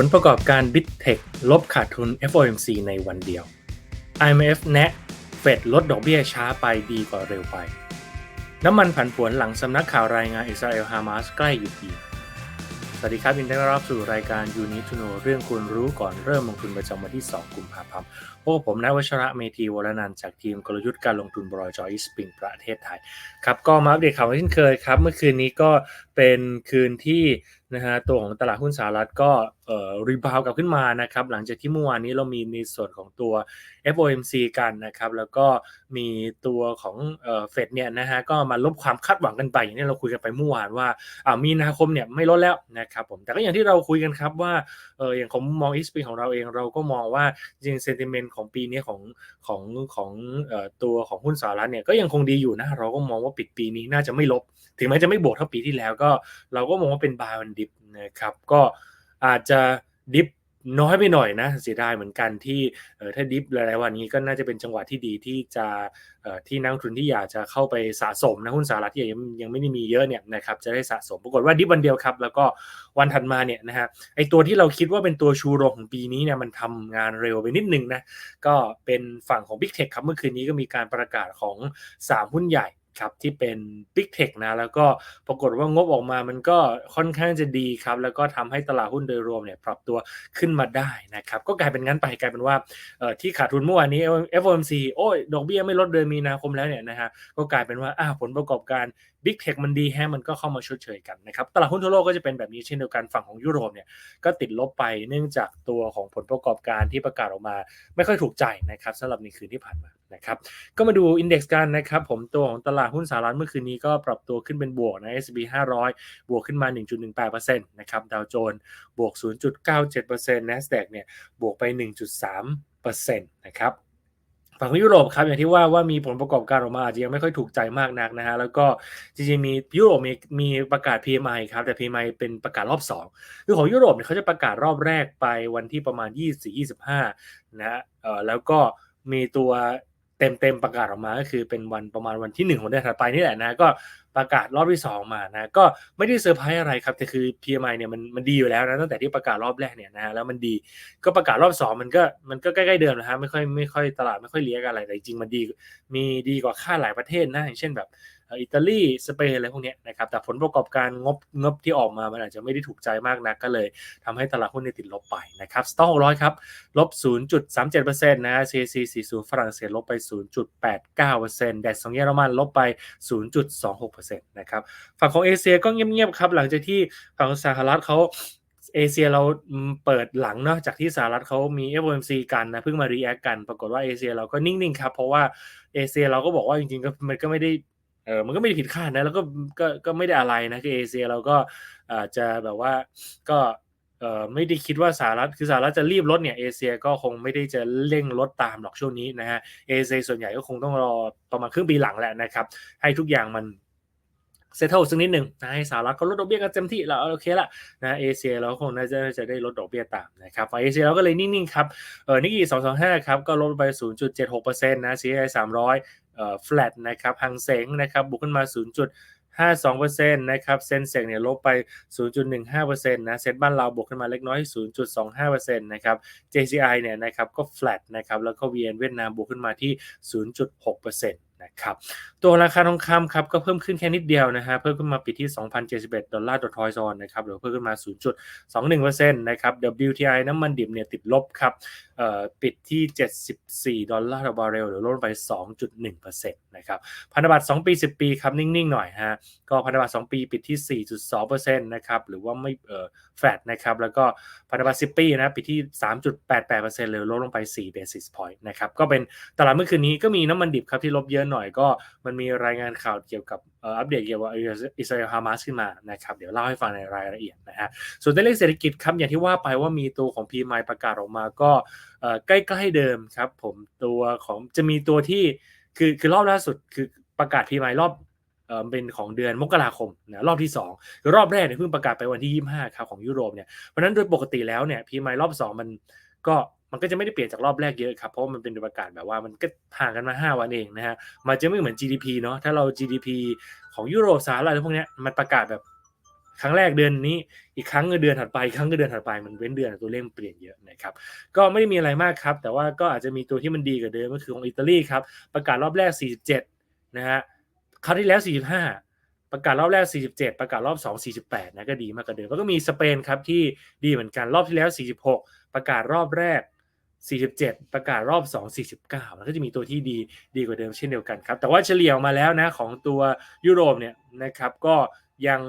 ผลประกอบการ b i t t e c h ลบขาดทุน FOMC ในวันเดียว IMF แนะเฟดลดดอกเบี้ยช้าไปดีกว่าเร็วไป น้ำมันผันผวนหลังสำนักข่าวรายงานอิสราเอลฮามาสใกล้หยุดยิงสวัสดีครับยินดีต้อนรับสู่รายการยูนิทูโนเรื่องคุณรู้ก่อนเริ่มลงทุนประจำวันที่ 2 กุมภาพันธ์พวกผมนายวัชระเมธีวรนันท์จากทีมกลยุทธ์การลงทุนบรอยจอยสปริงประเทศไทยครับก็มาอัปเดตข่าวเช่นเคยครับ เมื่อคืนนี้ก็เป็นคืนที่นะฮะตัวของตลาดหุ้นสหรัฐก็ รีบาวกลับขึ้นมานะครับหลังจากที่เมื่อวานนี้เรามีในส่วนของตัว FOMC กันนะครับแล้วก็มีตัวของเฟดเนี่ยนะฮะก็มาลบความคาดหวังกันไป อย่างที่เราคุยกันไปเมื่อวานว่าอ่ามีนาคมเนี่ยไม่ลดแล้วนะครับผมแต่ก็อย่างที่เราคุยกันครับว่าเอออย่างของมองอีสปีของเราเองเราก็มองว่าจริงเซนติเมนต์ของปีนี้ของของของตัวของหุ้นสหรัฐเนี่ยก็ยังคงดีอยู่นะเราก็มองว่าปิดปีนี้น่าจะไม่ลบ ถึงแม้จะไม่บวกเท่าปีที่แล้วก็เราก็มองว่าเป็นบายวันดิฟนะครับก็ อาจจะดิฟน้อยไปหน่อยนะเสียดายเหมือนกันที่เถ้าดิฟหลายๆวันนี้ก็น่าจะเป็นจังหวะที่ดีที่จะที่นักทุนที่อยากจะเข้าไปสะสมนะหุ้นสหรัฐที่ยังยังไม่ได้มีเยอะเนี่ยนะครับจะได้สะสมปรากฏว่าดิฟวันเดียวครับ แล้วก็วันถัดมาเนี่ยนะฮะไอตัวที่เราคิดว่าเป็นตัวชูโรงของปีนี้เนี่ยมันทำงานเร็วไปนิดนึงนะก็เป็นฝั่งของ Big Tech ครับเมื่อคืนนี้ก็มีการประกาศของ 3 หุ้นใหญ่ ครับที่เป็น Big Tech นะแล้วก็ปรากฏว่างบออกมามันก็ค่อนข้างจะดีครับ แล้วก็ทำให้ตลาดหุ้นโดยรวมเนี่ยปรับตัวขึ้นมาได้นะครับ ก็กลายเป็นงั้นไปกลายเป็นว่าที่ขาดทุนเมื่อวานนี้ FOMC โอ้ยดอกเบี้ยไม่ลดเดือนมีนาคมแล้วเนี่ยนะฮะก็กลายเป็นว่าอ้าผลประกอบการ Big Tech มันดีแฮะมันก็เข้ามาชดเชยกันนะครับตลาดหุ้นทั่วโลกก็จะเป็นแบบนี้เช่นเดียวกันฝั่งของยุโรปเนี่ยก็ติดลบไปเนื่องจากตัวของผลประกอบการที่ประกาศออกมา ไม่ค่อยถูกใจนะครับสำหรับในคืนที่ผ่านมา นะครับก็มาดูอินเด็กซ์กันนะครับผมตัวของตลาดหุ้นสหรัฐเมื่อคืนนี้ก็ปรับตัวขึ้นเป็นบวกนะ S&P 500 บวกขึ้นมา 1.18%นะครับดาวโจนส์บวก 0.97% NASDAQ เนี่ยบวกไป 1.3%นะครับฝั่งยุโรปครับอย่างที่ว่าว่ามีผลประกอบการออกมาอาจจะยังไม่ค่อยถูกใจมากนักนะฮะแล้วก็จริงๆมียุโรปมีมีประกาศ PMI ครับแต่ PMI เป็นประกาศรอบ2คือของยุโรปเนี่ยเขาจะประกาศรอบแรกไปวันที่ประมาณ 24-25นะเอ่อแล้วก็มีตัว เต็มเต็มๆประกาศออกมาก็คือเป็นวันประมาณวันที่ 1 ของเดือนถัดไปนี่แหละนะก็ประกาศรอบที่ 2 มานะก็ไม่ได้เซอร์ไพรส์อะไรครับแต่คือ PMI เนี่ยมันมันดีอยู่แล้วนะตั้งแต่ที่ประกาศรอบแรกเนี่ยนะฮะแล้วมันดีก็ประกาศรอบ 2 มันก็มันก็ใกล้ๆเดิมนะฮะไม่ค่อยไม่ค่อยตลาดไม่ค่อยเลี้ยงอะไรแต่จริงมันดีมีดีกว่าค่าหลายประเทศนะอย่างเช่นแบบ อิตาลีสเปนอะไรพวกนี้นะครับแต่ผลประกอบการงบงบที่ออกมามันอาจจะไม่ได้ถูกใจมากนักก็เลยทำให้ตลาดหุ้นเนี่ยติดลบไปนะครับสต็อก600ครับลบ 0.37%นะ CAC 40 ฝรั่งเศสลบไป 0.89%แดดของเยอรมันลบไป 0.26%นะครับฝั่งของเอเชียก็เงียบๆครับหลังจากที่ฝั่งสหรัฐเขาเอเชียเราเปิดหลังเนาะจากที่สหรัฐเขามี FOMC กันนะเพิ่งมา react กัน ปรากฏว่าเอเชียเราก็นิ่งๆครับเพราะว่าเอเชียเราก็บอกว่าจริงๆก็มันก็ไม่ได้ เออมันก็ไม่ได้ผิดคาดนะ แล้วก็ก็ก็ไม่ได้อะไรนะคือเอเชียเราก็อาจจะแบบว่าก็เออไม่ได้คิดว่าสหรัฐคือสหรัฐจะรีบลดเนี่ยเอเชียก็คงไม่ได้จะเร่งลดตามหรอกช่วงนี้นะฮะเอเชียส่วนใหญ่ก็คงต้องรอประมาณครึ่งปีหลังแหละนะครับ ให้ทุกอย่างมันเซตเทิลสักนิดหนึ่งนะให้สหรัฐเขาลดดอกเบี้ยกันเต็มที่แล้วโอเคละนะเอเชียเราคงน่าจะจะได้ลดดอกเบี้ยตามนะครับฝ่ายเอเชียเราก็เลยนิ่งๆครับเออนิกกี้สองสองห้าครับก็ลดไป0.76%นะ CSI 300เอ่อ flat นะครับหังเสงนะครับบวกขึ้นมา 0. 52%นะครับเซนเซกเนี่ยลบไป 0.15%นะเซ็ตบ้านเราบวกขึ้นมาเล็กน้อย 0.25%นะครับ JCI เนี่ยนะครับก็ flat นะครับแล้วก็ VN เวียดนามบวกขึ้นมาที่ 0.6%น นะครับตัวราคาทองคำครับก็เพิ่มขึ้นแค่นิดเดียวนะฮะเพิ่มขึ้นมาปิดที่ 2,071 ดอลลาร์ต่อทอยซอนนะครับหรือเพิ่มขึ้นมา 0.21%นะครับ WTI น้ำมันดิบเนี่ยติดลบครับปิดที่ 74 ดอลลาร์ต่อบาร์เรลหรือลดลงไป 2.1%นะครับพันธบัตร 2 ปี 10 ปีครับนิ่ง ๆ หน่อยฮะก็พันธบัตร 2 ปีปิดที่ 4.2%นะครับหรือว่าไม่เอ่อแฟลตนะครับแล้วก็พันธบัตร 10 ปีนะปิดที่ 3.88%เลยลดลงไป4 basis point นะครับก็เป็นตลาดเมื่อคืนนี้ก็มีน้ำมันดิบครับที่ลบเยอะหน่อยก็มันมีรายงานข่าวเกี่ยวกับอัปเดตเกี่ยวกับอิสราเอลฮามาสขึ้นมานะครับเดี๋ยวเล่าให้ฟังในรายละเอียดนะฮะส่วนตัวเลขเศรษฐกิจครับอย่างที่ว่าไปว่ามีตัวของ PMI ประกาศออกมาก็ใกล้ๆเดิมครับผมตัวของจะมีตัวที่คือคือรอบล่าสุดคือประกาศ PMI รอบเป็นของเดือนมกราคมนะรอบที่2คือรอบแรกเนี่ยเพิ่งประกาศไปวันที่ 25ครับของยุโรปเนี่ยเพราะนั้นโดยปกติแล้วเนี่ย PMI รอบ 2 มันก็ มันก็จะไม่ได้เปลี่ยนจากรอบแรกเยอะครับเพราะมันเป็นประกาศแบบว่ามันก็ห่างกันมา 5 วันเองนะฮะมันจะไม่เหมือน GDP เนาะถ้าเรา GDP ของยุโรปสหรัฐอะไรพวกเนี้ยมันประกาศแบบครั้งแรกเดือนนี้อีกครั้งก็เดือนถัดไปครั้งก็เดือนถัดไปมันเว้นเดือนตัวเลขมันเปลี่ยนเยอะนะครับก็ไม่ได้มีอะไรมากครับ แต่ว่าก็อาจจะมีตัวที่มันดีกว่าเดิมก็คือของอิตาลีครับประกาศรอบแรก 47นะฮะคราวที่แล้ว 45 ประกาศรอบแรก 47 ประกาศรอบ 2 48นะก็ดีมากกว่าเดิมแล้วก็มีสเปนครับที่ดีเหมือนกันรอบที่แล้ว 46 ประกาศรอบแรก 47 ประกาศรอบ 2 49 แล้วก็จะมีตัวที่ดีดีกว่าเดิมเช่นเดียวกันครับ แต่ว่าเฉลี่ยออกมาแล้วนะของตัวยุโรปเนี่ยนะครับก็ยัง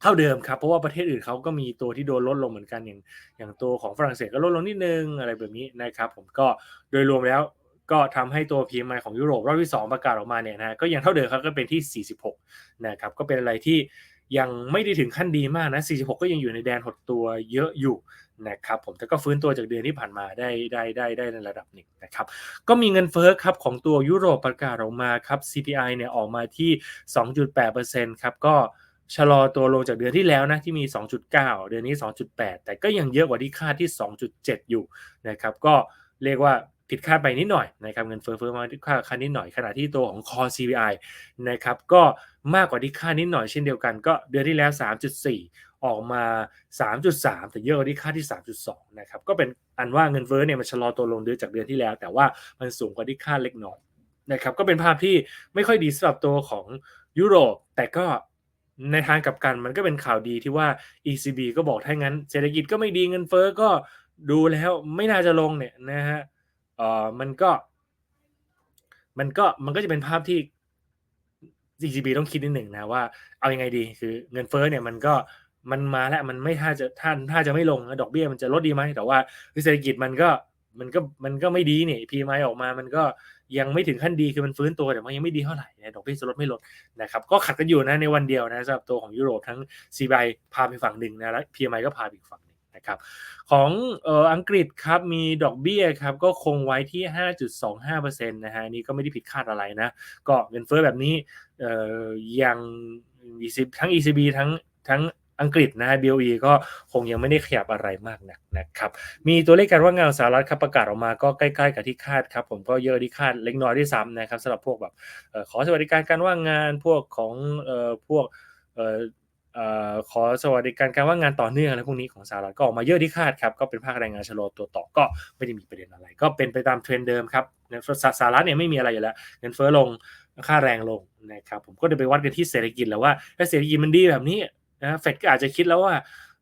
เท่าเดิมครับ เพราะว่าประเทศอื่นเขาก็มีตัวที่โดนลดลงเหมือนกันอย่างอย่างตัวของฝรั่งเศสก็ลดลงนิดนึงอะไรแบบนี้นะครับ ผมก็โดยรวมแล้วก็ทำให้ตัว PMI ของยุโรปรอบที่ 2 ประกาศออกมาเนี่ยนะก็ยังเท่าเดิมครับก็เป็นที่ 46 นะครับก็เป็นอะไรที่ยังไม่ได้ถึงขั้นดีมากนะ 46 ก็ยังอยู่ในแดนหดตัวเยอะอยู่ นะครับผมแต่ก็ฟื้นตัวจากเดือนที่ผ่านมาได้ได้ได้ได้ในระดับหนึ่งนะครับก็มีเงินเฟ้อครับของตัวยุโรปประกาศออกมาครับ CPI เนี่ยออกมาที่ 2.8%ครับก็ชะลอตัวลงจากเดือนที่แล้วนะที่มี 2.9 เดือนนี้ 2.8 แต่ก็ยังเยอะกว่าที่คาดที่ 2.7 อยู่นะครับก็เรียกว่าผิดคาดไปนิดหน่อยนะครับเงินเฟ้อเฟ้อมาที่คาดคาดนิดหน่อยขณะที่ตัวของ core CPI นะครับก็มากกว่าที่คาดนิดหน่อยเช่นเดียวกันก็เดือนที่แล้ว 3.4 ออกมา 3.3 แต่เยอะกว่าที่คาดที่ 3.2 นะครับ ก็เป็นอันว่าเงินเฟ้อเนี่ยมันชะลอตัวลงเดือนจากเดือนที่แล้ว แต่ว่ามันสูงกว่าที่คาดเล็กน้อยนะครับ ก็เป็นภาพที่ไม่ค่อยดีสำหรับตัวของยุโรป แต่ก็ในทางกลับกันมันก็เป็นข่าวดีที่ว่า ECB ก็บอกถ้างั้นเศรษฐกิจก็ไม่ดีเงินเฟ้อก็ดูแล้วไม่น่าจะลงเนี่ยนะฮะเอ่อมันก็ มันก็มันก็จะเป็นภาพที่ ECB ต้องคิดนิดหนึ่งนะว่าเอายังไงดีคือเงินเฟ้อเนี่ยมันก็ มันมาแล้วมันไม่ท่าจะท่านถ้าจะไม่ลงดอกเบี้ยมันจะลดดีไหมแต่ว่าเศรษฐกิจมันก็มันก็มันก็ไม่ดีนี่ PMI ออกมามันก็ยังไม่ถึงขั้นดีคือมันฟื้นตัวแต่มันยังไม่ดีเท่าไหร่นะดอกเบี้ยจะลดไม่ลดนะครับก็ขัดกันอยู่นะในวันเดียวนะสำหรับตัวของยุโรปทั้ง CPI พาไปฝั่งหนึ่งนะแล้ว PMI ก็พาไปอีกฝั่งหนึ่งนะครับของเอ่ออังกฤษครับมีดอกเบี้ยครับก็คงไว้ที่ 5.25%นะฮะนี่ก็ไม่ได้ผิดคาดอะไรนะก็เงินเฟ้อแบบนี้เอ่อยังทั้ง ECB ทั้งทั้ง อังกฤษนะฮะ BOE ก็คงยังไม่ได้ขยับอะไรมากนักนะครับ มีตัวเลขการว่างงานสหรัฐครับประกาศออกมาก็ใกล้ๆกับที่คาดครับ ผมก็เยอะที่คาดเล็กน้อยที่ซ้ำนะครับสำหรับพวกแบบขอสวัสดิการการว่างงานพวกของพวกอขอสวัสดิการการว่างงานต่อเนื่องอะไรพวกนี้ของสหรัฐก็ออกมาเยอะที่คาดครับ ก็เป็นภาคแรงงานชะลอตัวต่อก็ไม่ได้มีประเด็นอะไร ก็เป็นไปตามเทรนเดิมครับสหรัฐเนี่ยไม่มีอะไรอยู่แล้วเงินเฟ้อลงค่าแรงลงนะครับผมก็จะไปวัดกันที่เศรษฐกิจแล้วว่าถ้าเศรษฐกิจมันดีแบบนี้ นะเฟดก็อาจจะคิดแล้วว่า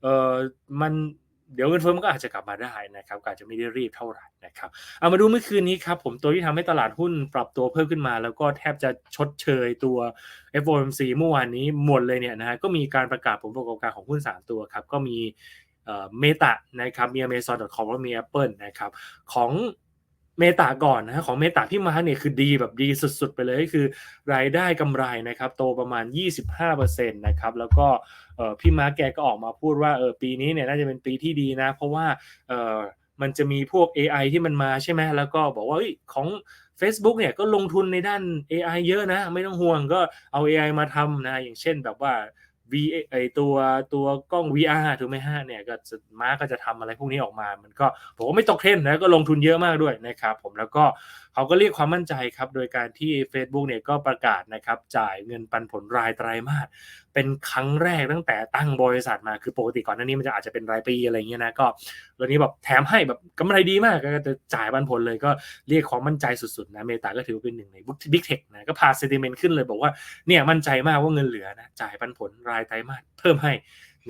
เออมันเดี๋ยวเงินเฟ้อมันก็อาจจะกลับมาได้นะครับอาจจะไม่ได้รีบเท่าไหร่นะครับเอามาดูเมื่อคืนนี้ครับผมตัวที่ทำให้ตลาดหุ้นปรับตัวเพิ่มขึ้นมา แล้วก็แทบจะชดเชยตัว FOMC เมื่อวานนี้หมดเลยเนี่ยนะฮะก็มีการประกาศผลประกอบการของหุ้น 3 ตัวครับก็มีเมตานะครับมี Amazon.com แล้วมี Apple นะครับของ เมตาก่อนนะของเมตาพี่มาเนี่ยคือดีแบบดีสุดๆ ไปเลยก็คือ รายได้กำไรนะครับโตประมาณ 25%นะครับแล้วก็พี่มาแกก็ออกมาพูดว่าเออปีนี้เนี่ยน่าจะเป็นปีที่ดีนะ เพราะว่าเออมันจะมีพวก AI ที่มันมาใช่ไหมแล้วก็บอกว่าของ Facebook เนี่ยก็ลงทุนในด้าน AI เยอะนะ ไม่ต้องห่วงก็เอา AI มาทำนะ อย่างเช่นแบบว่า V ไอตัวตัวกล้อง VR ถูกไหมฮะเนี่ยก็มาก็จะทำอะไรพวกนี้ออกมา มันก็ผมว่าไม่ตกเทรนนะก็ลงทุนเยอะมากด้วยนะครับผมแล้วก็ เขาก็เรียกความมั่นใจครับ โดยการที่ Facebook เนี่ยก็ประกาศนะครับจ่ายเงินปันผลรายไตรมาสเป็นครั้งแรกตั้งแต่ตั้งบริษัทมาคือปกติก่อนหน้านี้มันจะอาจจะเป็นรายปีอะไรเงี้ยนะก็วันนี้แบบแถมให้แบบกำไรดีมากก็จะจ่ายปันผลเลยก็เรียกความมั่นใจสุดๆนะเมตาก็ถือเป็นหนึ่งในบิ๊กเทคนะก็พาเซติเมนต์ขึ้นเลยบอกว่าเนี่ยมั่นใจมากว่าเงินเหลือนะจ่ายปันผลรายไตรมาสเพิ่มให้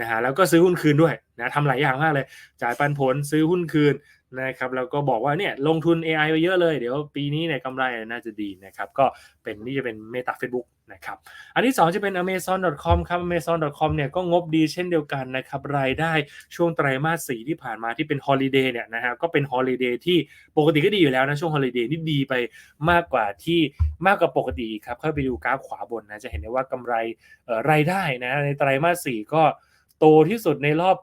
นะฮะแล้วก็ซื้อหุ้นคืนด้วยนะทำหลายอย่างมากเลย จ่ายปันผลซื้อหุ้นคืน นะครับแล้วก็บอกว่าเนี่ยลงทุน AI ไปเยอะเลย เดี๋ยวปีนี้เนี่ยกำไรน่าจะดีนะครับก็เป็นนี่จะเป็นเมตา Facebook นะครับอันที่ 2 จะเป็น amazon.com ครับ amazon.com เนี่ยก็งบดีเช่นเดียวกันนะครับรายได้ช่วงไตรมาส4ที่ผ่านมาที่เป็นฮอลิเดย์เนี่ยนะฮะก็เป็นฮอลิเดย์ที่ปกติก็ดีอยู่แล้วนะช่วงฮอลิเดย์นี่ดีไปมากกว่าที่มากกว่าปกติครับเข้าไปดูกราฟขวาบนนะจะเห็นได้ว่ากำไรรายได้นะในไตรมาส4ก็โตที่สุดในรอบ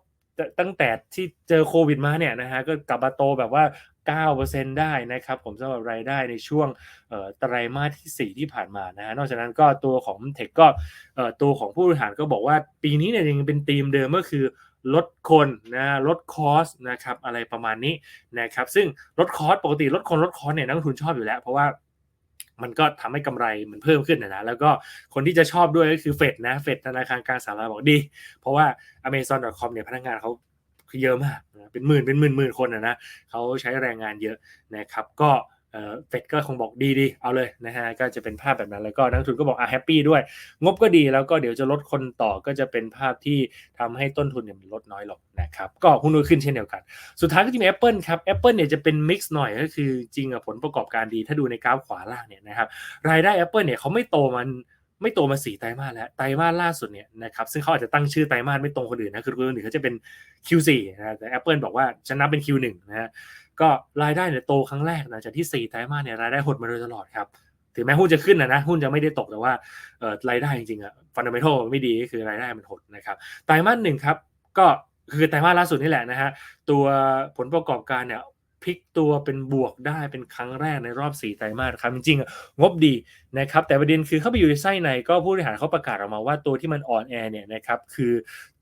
ตั้งแต่ที่เจอโควิดมาเนี่ยนะฮะก็กลับมาโตแบบว่า9%ได้นะครับผมสำหรับรายได้ในช่วงไตรมาสที่ 4 ที่ผ่านมานะฮะนอกจากนั้นก็ตัวของเทคก็ตัวของผู้บริหารก็บอกว่าปีนี้เนี่ยยังเป็นธีมเดิมก็คือลดคนนะลดคอสนะครับอะไรประมาณนี้นะครับซึ่งลดคอสปกติลดคนลดคอสเนี่ยนักทุนชอบอยู่แล้ว เพราะว่า มันก็ทำให้กำไรมันเพิ่มขึ้นนะแล้วก็คนที่จะชอบด้วยก็คือเฟดนะเฟดธนาคารกลางสหรัฐบอกดี เพราะว่า Amazon.com เนี่ยพนักงานเขาเยอะมากนะเป็นหมื่นเป็นหมื่นหมื่นคนนะนะเขาใช้แรงงานเยอะนะครับก็ เฟดก็คงบอกดีดีเอาเลยนะฮะก็จะเป็นภาพแบบนั้นแล้วก็นักทุนก็บอกอะแฮปปี้ด้วย งบก็ดีแล้วก็เดี๋ยวจะลดคนต่อก็จะเป็นภาพที่ทำให้ต้นทุนเนี่ยมันลดน้อยลงนะครับก็หุ้นขึ้นเช่นเดียวกัน สุดท้ายก็จะมี Apple ครับ Apple เนี่ยจะเป็นมิกซ์หน่อยก็คือจริงอะผลประกอบการดีถ้าดูในกราฟขวาล่างเนี่ยนะครับรายได้ Apple เนี่ยเขาไม่โตมันไม่โตมาสี่ไตรมาสแล้วไตรมาสล่าสุดเนี่ยนะครับซึ่งเขาอาจจะตั้งชื่อไตรมาสไม่ตรงคนอื่นนะคือคนอื่นเขาจะเป็น Q4 นะแต่ Apple บอกว่าฉันนับเป็น Q1 นะฮะ ก็รายได้เนี่ยโตครั้งแรกนะจากที่4ไตรมาสเนี่ยรายได้หดมาโดยตลอดครับถึงแม้หุ้นจะขึ้นนะนะหุ้นจะไม่ได้ตกแต่ว่ารายได้จริงๆอะฟันเดเมทัลไม่ดีก็คือรายได้มันหดนะครับไตรมาสหนึ่งครับก็คือไตรมาสล่าสุดนี่แหละนะฮะตัวผลประกอบการเนี่ย พลิกตัวเป็นบวกได้เป็นครั้งแรกในรอบ 4 ไตรมาสครับจริงๆ งบดีนะครับ แต่ประเด็นคือเข้าไปอยู่ในไส้ในก็ผู้บริหารเขาประกาศออกมาว่าตัวที่มันอ่อนแอเนี่ยนะครับคือ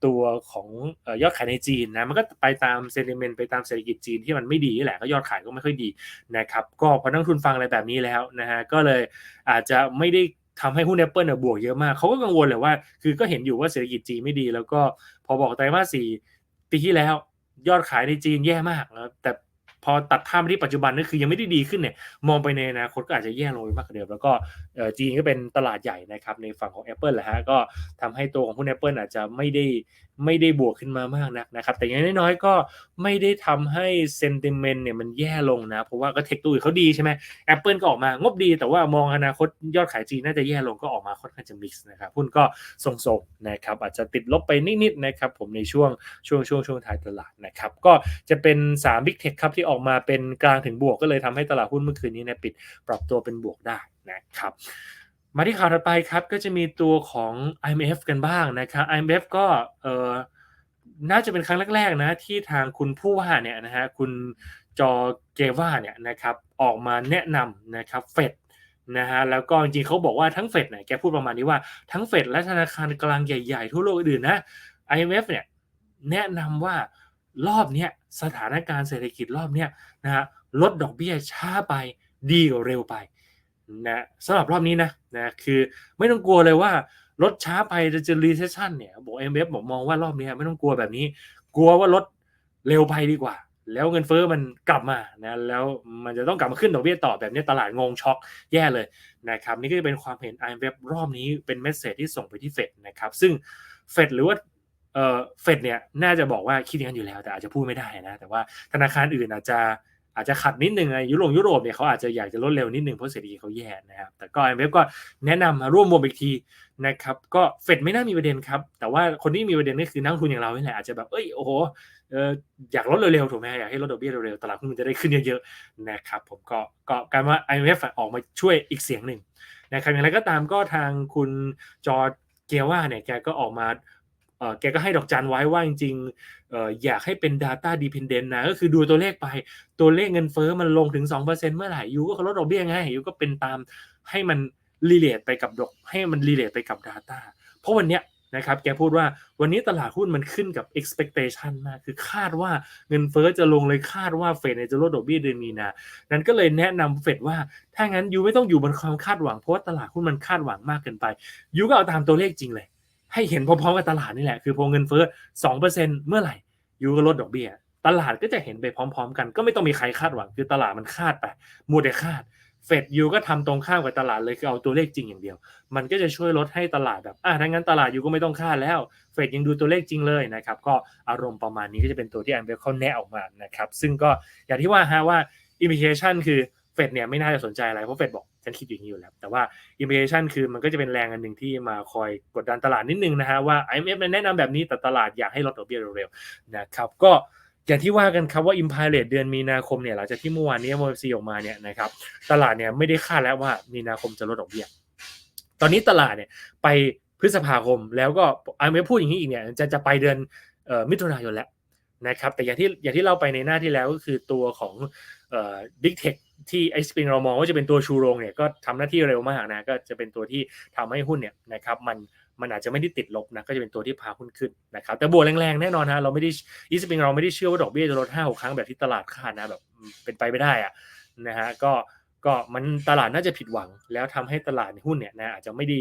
ตัวของยอดขายในจีนนะมันก็ไปตามเซนิเมนต์ไปตามเศรษฐกิจจีนที่มันไม่ดีแหละก็ยอดขายก็ไม่ค่อยดีนะครับก็พอนักทุนฟังอะไรแบบนี้แล้วนะฮะก็เลยอาจจะไม่ได้ทำให้หุ้น Apple เนี่ยบวกเยอะมาก เขาก็กังวลแหละว่า คือก็เห็นอยู่ว่าเศรษฐกิจจีนไม่ดี แล้วก็พอบอกไตรมาสสี่ปีที่แล้ว ยอดขายในจีนแย่มากนะแต่ พอตัดภาพมาที่ปัจจุบันนั่นคือยังไม่ได้ดีขึ้นเนี่ย มองไปในอนาคตก็อาจจะแย่ลงไปมากกว่าเดิมแล้วก็ จีนก็เป็นตลาดใหญ่นะครับในฝั่งของ Apple แหละฮะก็ทำให้ตัวของหุ้น Apple อาจจะไม่ได้ไม่ได้บวกขึ้นมามากนักนะครับ แต่อย่างน้อยๆก็ไม่ได้ทำให้เซนติเมนต์เนี่ยมันแย่ลงนะ เพราะว่าก็เทคตัวอื่นเขาดีใช่ไหม Apple ก็ออกมางบดี แต่ว่ามองอนาคตยอดขายจีนน่าจะแย่ลงก็ออกมาค่อนข้างจะมิกซ์นะครับหุ้นก็ทรงๆนะครับอาจจะติดลบไปนิดๆนะครับผมในช่วงช่วงช่วงช่วงท้ายตลาดนะครับก็จะเป็น3 Big Tech ครับที่ออกมาเป็นกลางถึงบวกก็เลยทำให้ตลาดหุ้นเมื่อคืนนี้เนี่ยปิดปรับตัวเป็นบวกได้ นะครับมาที่ข่าวถัดไปครับก็จะมีตัวของ IMF กันบ้างนะครับ IMF ก็เออน่าจะเป็นครั้งแรกๆนะที่ทางคุณผู้ว่าเนี่ยนะฮะคุณจอเกว่าเนี่ยนะครับออกมาแนะนำนะครับเฟดนะฮะแล้วก็จริงๆเขาบอกว่าทั้งเฟดเนี่ยแกพูดประมาณนี้ว่าทั้งเฟดและธนาคารกลางใหญ่ๆทั่วโลกอื่นนะ IMF เนี่ยแนะนำว่ารอบเนี้ยสถานการณ์เศรษฐกิจรอบเนี้ยนะฮะลดดอกเบี้ยช้าไปดีกว่าเร็วไป นะสำหรับรอบนี้นะนะคือไม่ต้องกลัวเลยว่าลดช้าไปจะเจอ recession เนี่ยบอก IMF บอกมองว่ารอบนี้ไม่ต้องกลัวแบบนี้ กลัวว่าลดเร็วไปดีกว่า แล้วเงินเฟอ้อมันกลับมานะแล้วมันจะต้องกลับมาขึ้นดอกเบี้ยต่อแบบนี้ตลาดงงช็อกแย่เลยนะครับนี่ก็จะเป็นความเห็น IMF รอบนี้เป็นเมสเซจที่ส่งไปที่เฟดนะครับซึ่งเฟดหรือว่าเอ่อเฟดเนี่ยน่าจะบอกว่าคิดอย่างนั้นอยู่แล้ว แต่อาจจะพูดไม่ได้นะแต่ว่าธนาคารอื่นอาจจะ อาจจะขัดนิดนึงยุโรปยุโรปเนี่ยเขาอาจจะอยากจะลดเร็วนิดนึงเพราะเศรษฐกิจเขาแย่นะครับ แต่ก็ IMF ก็แนะนำมาร่วมวมอีกทีนะครับ ก็เฟดไม่น่ามีประเด็นครับ แต่ว่าคนที่มีประเด็นก็คือนักทุนอย่างเราเนี่แหละอาจจะแบบเอ้ยโอ้โหอออยากลดเร็วๆถูกไหมอยากให้ลดดอกเบี้ยเร็วๆตลาดหุ้นมันจะได้ขึ้นเยอะๆนะครับ ผมก็ก็การว่า IMF ออกมาช่วยอีกเสียงหนึ่งนะครับอย่างไรก็ตามก็ทางคุณจอร์เกียว่าเนี่ยแกก็ออกมา แกก็ให้ดอกจันไว้ว่าจริงๆอออยากให้เป็น Data Dependent นะ ก็คือดูตัวเลขไปตัวเลขเงินเฟอ้อมันลงถึง 2%เมื่อไหร่ยูก็ลดดอกเบี้ยไงยูก็เป็นตามให้มันรีเลทไปกับดอกให้มันรีเลทไปกับ Data เพราะวันเนี้ยนะครับแกพูดว่าวันนี้ตลาดหุ้นมันขึ้นกับ expectation มากคือคาดว่าเงินเฟอ้อจะลงเลยคาดว่าเฟดจะลดดอกเบี้ยเดือนมีนานั้นก็เลยแนะนำเฟดว่า ถ้างั้นยูไม่ต้องอยู่บนความคาดหวังเพราะว่าตลาดหุ้นมันคาดหวังมากเกินไปยูก็เอาตามตัวเลขจริงเลย ให้เห็นพร้อมๆกับตลาดนี่แหละ คือพอเงินเฟ้อสองเปอร์เซ็นเมื่อไหร่ยูก็ลดดอกเบี้ย ตลาดก็จะเห็นไปพร้อม ๆ กัน ก็ไม่ต้องมีใครคาดหวัง คือตลาดมันคาดไปมัวแต่คาด เฟดยูก็ทำตรงข้ามกับตลาดเลยคือเอาตัวเลขจริงอย่างเดียว มันก็จะช่วยลดให้ตลาดแบบอะถ้างั้นตลาดยูก็ไม่ต้องคาดแล้ว เฟดยังดูตัวเลขจริงเลยนะครับ ก็อารมณ์ประมาณนี้ก็จะเป็นตัวที่แอนเบลเขาแนะออกมานะครับ ซึ่งก็อย่างที่ว่าฮะว่าอิมพิเคชันคือ เฟดเนี่ยไม่น่าจะสนใจอะไรเพราะเฟดบอกฉันคิดอย่างนี้อยู่แล้ว แต่ว่าอิมพิเคชันคือมันก็จะเป็นแรงอันหนึ่งที่มาคอยกดดันตลาดนิดนึงนะฮะว่า IMF แนะนำแบบนี้แต่ตลาดอยากให้ลดดอกเบี้ยเร็วๆนะครับก็อย่างที่ว่ากันครับว่า Impire เดือนมีนาคมเนี่ยหลังจากที่เมื่อวานนี้ MOFC ออกมาเนี่ยนะครับตลาดเนี่ยไม่ได้คาดแล้วว่ามีนาคมจะลดดอกเบี้ยตอนนี้ตลาดเนี่ยไปพฤษภาคมแล้วก็ IMF พูดอย่างนี้อีกเนี่ยจะจะไปเดือนมิถุนายนแล้วนะครับแต่อย่างที่อย่างที่เราไปในหน้าที่แล้วก็คือตัวของดิกเทค ที่ไอสปริงเรามองว่าจะเป็นตัวชูโรงเนี่ยก็ทำหน้าที่เร็วมากนะก็จะเป็นตัวที่ทำให้หุ้นเนี่ยนะครับมันมันอาจจะไม่ได้ติดลบนะก็จะเป็นตัวที่พาหุ้นขึ้นนะครับแต่บวกแรงๆแน่นอนฮะเราไม่ได้อีสปริงเราไม่ได้เชื่อว่าดอกเบี้ยจะลดห้าหกครั้งแบบที่ตลาดคาดนะแบบเป็นไปไม่ได้อะนะฮะก็ก็มันตลาดน่าจะผิดหวัง แล้วทำให้ตลาดในหุ้นเนี่ยนะอาจจะไม่ด้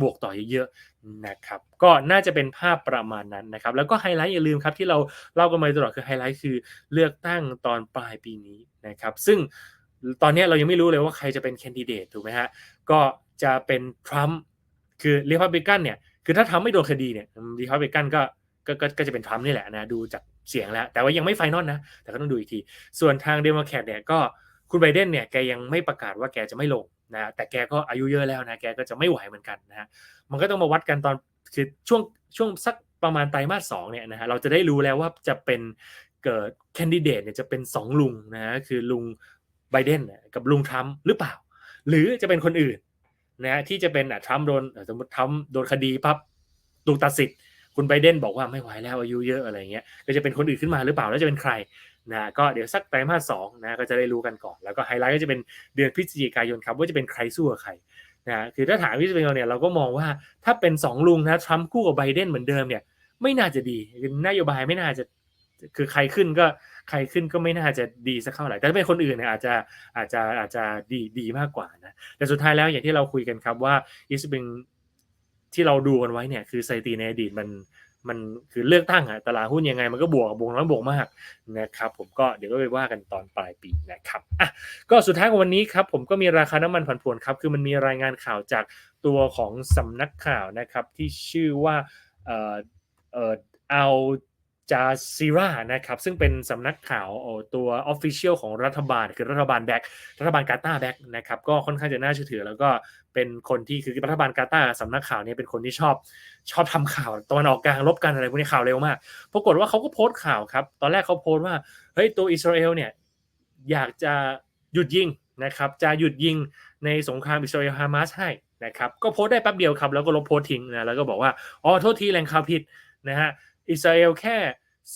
บวกต่อเยอะๆนะครับก็น่าจะเป็นภาพประมาณนั้นนะครับแล้วก็ไฮไลท์อย่าลืมครับที่เราเล่ากันมาตลอดคือไฮไลท์คือเลือกตั้งตอนปลายปีนี้นะครับซึ่ง ตอนนี้เรายังไม่รู้เลยว่าใครจะเป็นแคนดิเดตถูกไหมฮะก็จะเป็นทรัมป์คือรีพับลิกันเนี่ยคือถ้าทำไม่โดนคดีเนี่ยรีพับลิกันก็ก็ก็จะเป็นทรัมป์นี่แหละนะดูจากเสียงแล้ว แต่ว่ายังไม่ไฟนอลนะ แต่ก็ต้องดูอีกที ส่วนทางเดโมแครตเนี่ยก็คุณไบเดนเนี่ยแกยังไม่ประกาศว่าแกจะไม่ลงนะแต่แกก็อายุเยอะแล้วนะแกก็จะไม่ไหวเหมือนกันนะฮะมันก็ต้องมาวัดกันตอนคือช่วงช่วงสักประมาณไตรมาสสองเนี่ยนะฮะเราจะได้รู้แล้วว่าจะเป็นเกิดแคนดิเดตเนี่ยจะเป็นสองลุงนะคือลุง ไบเดนกับลุงทรัมป์หรือเปล่า หรือจะเป็นคนอื่นนะฮะที่จะเป็นอะทรัมป์โดนสมมติทรัมป์โดนคดีปั๊บถูกตัดสิทธิ์คุณไบเดนบอกว่าไม่ไหวแล้วอายุเยอะอะไรเงี้ยก็จะเป็นคนอื่นขึ้นมาหรือเปล่าแล้วจะเป็นใครนะก็เดี๋ยวสักไตรมาสสองนะก็จะได้รู้กันก่อน แล้วก็ไฮไลท์ก็จะเป็นเดือนพฤศจิกายนครับ ว่าจะเป็นใครสู้กับใครนะคือถ้าถามวิศวกรเนี่ยเราก็มองว่าถ้าเป็นสองลุงนะทรัมป์คู่กับไบเดนเหมือนเดิมเนี่ยไม่น่าจะดีนโยบายไม่น่าจะคือใครขึ้นก็ ใครขึ้นก็ไม่น่าจะดีสักเท่าไหร่ แต่ถ้าเป็นคนอื่นเนี่ยอาจจะอาจจะอาจจะดีดีมากกว่านะ แต่สุดท้ายแล้วอย่างที่เราคุยกันครับว่าอิสบิงที่เราดูกันไว้เนี่ยคือสถิติในอดีตมันมันคือเลือกตั้งอะตลาดหุ้นยังไงมันก็บวกบวกน้อยบวกมากนะครับผมก็เดี๋ยวก็ไปว่ากันตอนปลายปีนะครับอะก็สุดท้ายของวันนี้ครับผมก็มีราคาน้ำมันผันผวนครับคือมันมีรายงานข่าวจากตัวของสำนักข่าวนะครับที่ชื่อว่าเอ่อเอ่อเอา จาซีรานะครับซึ่งเป็นสำนักข่าวตัว Official ของรัฐบาลคือรัฐบาลแบ็กรัฐบาลกาตาร์แบ็กนะครับก็ค่อนข้างจะน่าเชื่อถือ แล้วก็เป็นคนที่คือรัฐบาลกาตาร์สำนักข่าวนี้เป็นคนที่ชอบชอบทำข่าวตะวันออกกลางลบกันอะไรพวกนี้ข่าวเร็วมากปรากฏว่าเขาก็โพสต์ข่าวครับ ตอนแรกเขาโพสต์ว่าเฮ้ยตัวอิสราเอลเนี่ยอยากจะหยุดยิงนะครับจะหยุดยิงในสงครามอิสราเอลฮามาสให้นะครับก็โพสต์ได้แป๊บเดียวครับแล้วก็ลบโพสต์ทิ้งนะแล้วก็บอกว่าอ๋อโทษทีแหล่งข่าวผิดนะฮะ อิสราเอลแค่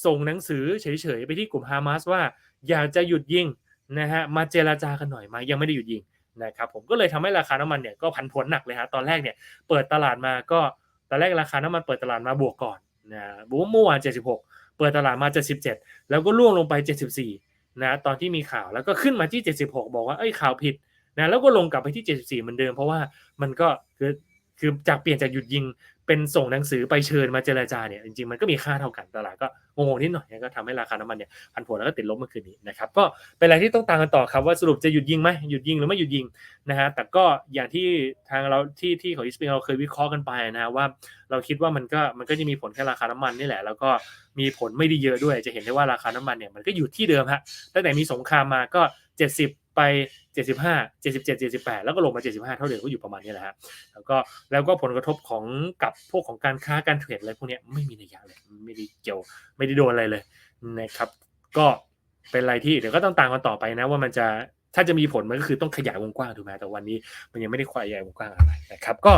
ส่งหนังสือเฉยๆไปที่กลุ่มฮามาสว่าอยากจะหยุดยิงนะฮะมาเจราจากันหน่อยมายังไม่ได้หยุดยิงนะครับผมก็เลยทำให้ราคาน้ำมันเนี่ยก็ผันผวนหนักเลยฮะตอนแรกเนี่ยเปิดตลาดมาก็ตอนแรกราคาน้ำมันเปิดตลาดมาบวกก่อนนะบวกเมื่อวาน76 เปิดตลาดมา 77 แล้วก็ล่วงลงไป 74นะตอนที่มีข่าวแล้วก็ขึ้นมาที่ 76 บอกว่าเอ้ยข่าวผิดนะแล้วก็ลงกลับไปที่ 74 เหมือนเดิม เพราะว่ามันก็คือคือจากเปลี่ยนจากหยุดยิง เป็นส่งหนังสือไปเชิญมาเจราจาเนี่ยจริงๆมันก็มีค่าเท่ากันตลาดก็งงนิดหน่อยก็ทำให้ราคาน้ำมันเนี่ยพันผลแล้วก็ติดลบเมื่อคืนนี้นะครับก็เป็นอะไรที่ต้องตามกันต่อครับว่าสรุปจะหยุดยิงไหมหยุดยิงหรือไม่หยุดยิงนะฮะแต่ก็อย่างที่ทางเราที่ที่ของอิสเปนเราเคยวิเคราะห์กันไปนะว่า เราคิดว่ามันก็มันก็จะมีผลแค่ราคาน้ำมันนี่แหละ แล้วก็มีผลไม่ได้เยอะด้วย จะเห็นได้ว่าราคาน้ำมันเนี่ยมันก็อยู่ที่เดิมฮะตั้งแต่มีสงครามมาก็ 70 ไป 75 77 78 แล้วก็ลงมา 75 เท่าเดิมก็อยู่ประมาณนี้แหละฮะแล้วก็แล้วก็ผลกระทบของกับพวกของการค้าการเทรดอะไรพวกนี้ไม่มีนัยยะเลยไม่ได้เกี่ยวไม่ได้โดนอะไรเลยนะครับ ก็เป็นอะไรที่เดี๋ยวก็ต้องตามกันต่อไปนะว่ามันจะถ้าจะมีผลมันก็คือต้องขยายวงกว้างถูกไหมแต่วันนี้มันยังไม่ได้ขยายวงกว้างอะไรนะครับ ก็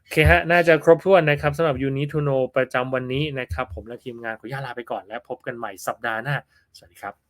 โอเคฮะน่าจะครบถ้วนนะครับสำหรับยูนิทูโนประจำวันนี้นะครับ ผมและทีมงานขออนุญาตลาไปก่อนและพบกันใหม่สัปดาห์หน้าสวัสดีครับ